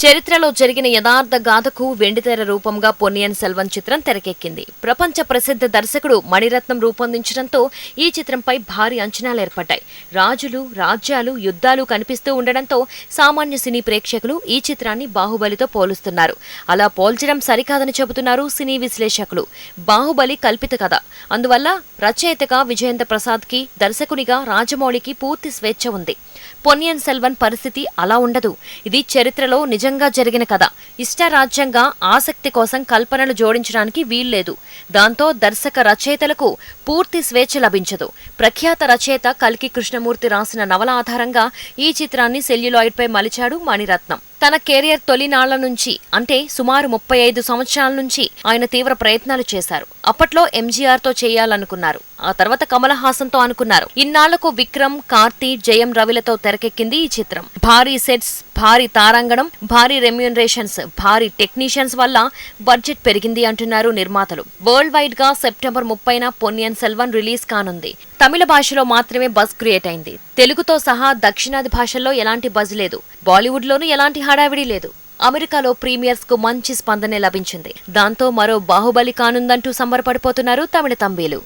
చరిత్రలో జరిగిన యథార్థ గాథకు వెండితెర రూపంగా పొన్నియన్ సెల్వన్ చిత్రం తెరకెక్కింది. ప్రపంచ ప్రసిద్ధ దర్శకుడు మణిరత్నం రూపొందించడంతో ఈ చిత్రంపై భారీ అంచనాలు ఏర్పడ్డాయి. రాజులు రాజ్యాలు యుద్ధాలు కనిపిస్తూ ఉండడంతో సామాన్య సినీ ప్రేక్షకులు ఈ చిత్రాన్ని బాహుబలితో పోలుస్తున్నారు. అలా పోల్చడం సరికాదని చెబుతున్నారు సినీ విశ్లేషకులు. బాహుబలి కల్పిత కథ. అందువల్ల రచయితగా విజయేంద్ర ప్రసాద్కి దర్శకునిగా రాజమౌళికి పూర్తి స్వేచ్ఛ ఉంది. పొన్నియన్ సెల్వన్ పరిస్థితి అలా ఉండదు. ఇది చరిత్రలో నిజంగా జరిగిన కథ. ఇష్టారాజ్యంగా ఆసక్తి కోసం కల్పనలు జోడించడానికి వీల్లేదు. దాంతో దర్శక రచయితలకు పూర్తి స్వేచ్ఛ లభించదు. ప్రఖ్యాత రచయిత కల్కి కృష్ణమూర్తి రాసిన నవల ఆధారంగా ఈ చిత్రాన్ని సెల్యులాయిడ్పై మలిచాడు మణిరత్నం. తన కెరియర్ తొలినాళ్ళ నుంచి అంటే సుమారు ముప్పై ఐదు సంవత్సరాల నుంచి ఆయన తీవ్ర ప్రయత్నాలు చేశారు. అప్పట్లో ఎంజీఆర్తో చేయాలనుకున్నారు. ఆ తర్వాత కమల్ హాసన్తో అనుకున్నారు. ఇన్నాళ్ళకు విక్రమ్ కార్తీ జయం రవిలతో తెరకెక్కింది ఈ చిత్రం. భారీ సెట్స్ భారీ తారాంగణం భారీ రెమ్యూనరేషన్స్ భారీ టెక్నీషియన్స్ వల్ల బడ్జెట్ పెరిగింది అంటున్నారు నిర్మాతలు. వరల్డ్ వైడ్గా సెప్టెంబర్ ముప్పైన పొన్నియన్ సెల్వన్ రిలీజ్ కానుంది. తమిళ భాషలో మాత్రమే బజ్ క్రియేట్ అయింది. తెలుగుతో సహా దక్షిణాది భాషల్లో ఎలాంటి బజ్ లేదు. బాలీవుడ్ లోనూ ఎలాంటి హడావిడి లేదు. అమెరికాలో ప్రీమియర్స్కు మంచి స్పందనే లభించింది. దాంతో మరో బాహుబలి కానుందంటూ సంబరపడిపోతున్నారు తమిళ తంబీలు.